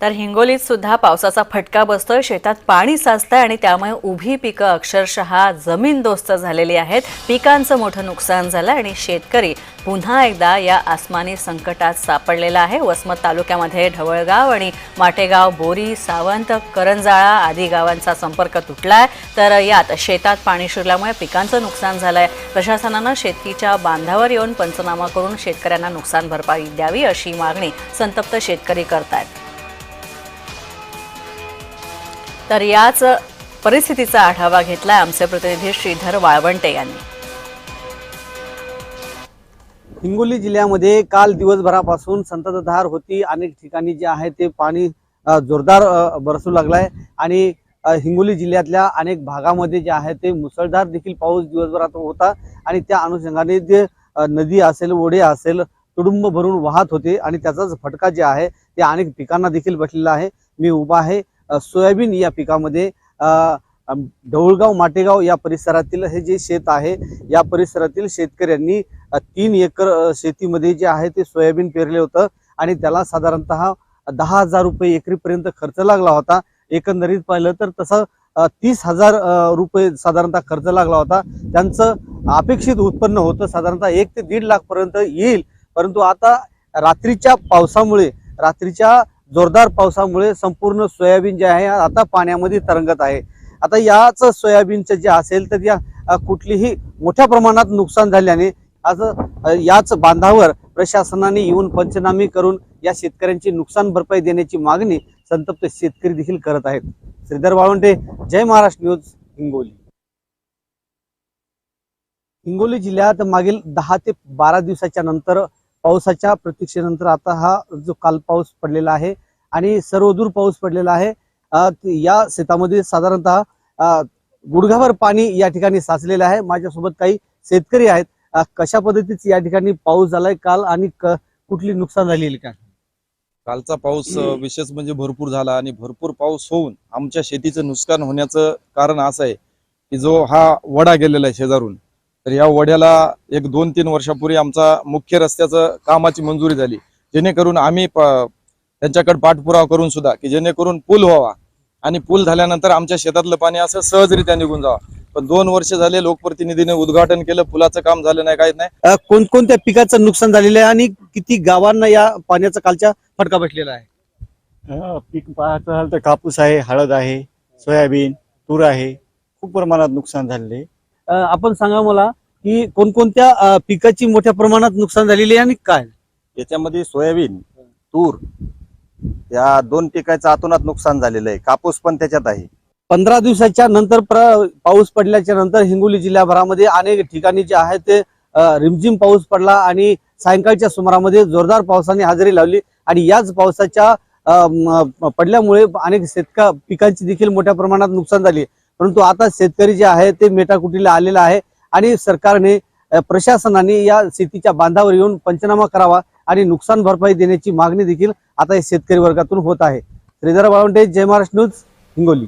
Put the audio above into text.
तर हिंगोलीत सुद्धा पावसाचा फटका बसतोय. शेतात पाणी साचतंय आणि त्यामुळे उभी पिकं अक्षरशः जमीनदोस्त झालेली आहेत. पिकांचं मोठं नुकसान झालं आणि शेतकरी पुन्हा एकदा या आसमानी संकटात सापडलेला आहे. वसमत तालुक्यामध्ये ढवळगाव आणि माटेगाव बोरी सावंत करंजाळा आदी गावांचा संपर्क तुटला आहे तर यात शेतात पाणी शिरल्यामुळे पिकांचं नुकसान झालं आहे प्रशासनानं शेतीच्या बांधावर येऊन पंचनामा करून शेतकऱ्यांना नुकसान भरपाई द्यावी अशी मागणी संतप्त शेतकरी करतायत. तर याच परिस्थितीचा आढावा घेतलाय आमचे प्रतिनिधी श्रीधर वाळवंटे यांनी. हिंगोली जिल्ह्यामध्ये काल दिवसभरापासून संततधार होती. अनेक ठिकाणी जे आहे ते पाणी जोरदार बरसू लागलाय. आणि हिंगोली जिल्ह्यातल्या अनेक भागामध्ये जे आहे ते मुसळधार देखील पाऊस दिवसभरात होता. आणि त्या अनुषंगाने जे नदी असेल ओढे असेल तुडुंब भरून वाहत होते. आणि त्याचाच फटका जे आहे ते अनेक पिकांना देखील बसलेला आहे. मी उभा आहे. सोयाबीन या पिकामध्ये ढवळगाव माटेगाव या परिसरातील हे जे शेत आहे या परिसरातील शेतकऱ्यांनी तीन एकर शेतीमध्ये जे आहे ते सोयाबीन पेरले होतं आणि त्याला साधारणतः दहा हजार रुपये एकरीपर्यंत खर्च लागला होता. एकंदरीत पाहिलं तर तसं तीस हजार रुपये साधारणतः खर्च लागला होता. त्यांचं अपेक्षित उत्पन्न होतं साधारणतः एक ते दीड लाखपर्यंत येईल. परंतु आता रात्रीच्या पावसामुळे रात्रीच्या जोरदार पावसामुळे संपूर्ण सोयाबीन जे आहे आता पाण्यामध्ये तरंगत आहे. आता याच सोयाबीनचं जे असेल तर या कुठलीही मोठ्या प्रमाणात नुकसान झाल्याने आज याच बांधावर प्रशासनाने येऊन पंचनामे करून या शेतकऱ्यांची नुकसान भरपाई देण्याची मागणी संतप्त शेतकरी देखील करत आहेत. श्रीधर वाळवंटे जय महाराष्ट्र न्यूज हिंगोली. हिंगोली जिल्ह्यात मागील दहा ते बारा दिवसाच्या नंतर पावसाच्या प्रतीक्षेनंतर आता हा जो काल पाऊस पडलेला आहे आणि सर्वदूर पाऊस पडलेला आहे या शेतामध्ये साधारणतः गुडघाभर पाणी या ठिकाणी साचलेलं आहे. माझ्यासोबत काही शेतकरी आहेत. कशा पद्धतीच या ठिकाणी पाऊस झालाय काल आणि क- कुठली नुकसान झालेली का कालचा पाऊस विशेष म्हणजे भरपूर झाला आणि भरपूर पाऊस होऊन आमच्या शेतीचं नुकसान होण्याचं कारण असं आहे की जो हा वडा गेलेला आहे शेजारून तर या वड्याला एक दोन तीन वर्षापूर्वी आमचा मुख्य रस्त्याचं कामाची मंजुरी झाली. जेणेकरून आम्ही त्यांच्याकडे पाठपुरावा करून सुद्धा की जेणेकरून पूल व्हावा. आणि पूल झाल्यानंतर आमच्या शेतातलं पाणी असं सहजरित्या निघून जावा. पण दोन वर्ष झाले लोकप्रतिनिधीने उद्घाटन केलं पुलाचं काम झालं नाही काहीच नाही. कोणकोणत्या पिकाचं नुकसान झालेलं आहे आणि किती गावांना या पाण्याचा कालच्या फटका बसलेला आहे? पीक पाहायचं झालं तर कापूस आहे हळद आहे सोयाबीन तूर आहे. खूप प्रमाणात नुकसान झालेले आपण सांगा मला की कोणकोणत्या पिकाची मोठ्या प्रमाणात नुकसान झालेली आहे आणि काय? याच्यामध्ये सोयाबीन तूर या दोन पिकाचं आतोनात नुकसान झालेलं आहे. कापूस पण त्याच्यात आहे. पंधरा दिवसाच्या नंतर पाऊस पडल्याच्या नंतर हिंगोली जिल्ह्याभरामध्ये अनेक ठिकाणी जे आहे ते रिमझिम पाऊस पडला आणि सायंकाळच्या सुमारामध्ये जोरदार पावसाने हजेरी लावली आणि याच पावसाच्या पडल्यामुळे अनेक शेतका पिकांची देखील मोठ्या प्रमाणात नुकसान झाली. परंतु आता शेतकरी जे आहे ते मेटाकुटीला आलेला आहे आणि सरकारने प्रशासनाने या शेतीच्या बांधावर येऊन पंचनामा करावा आणि नुकसान भरपाई देण्याची मागणी देखील आता या शेतकरी वर्गातून होत आहे. श्रीधर बावंटे जय महाराष्ट्र न्यूज हिंगोली.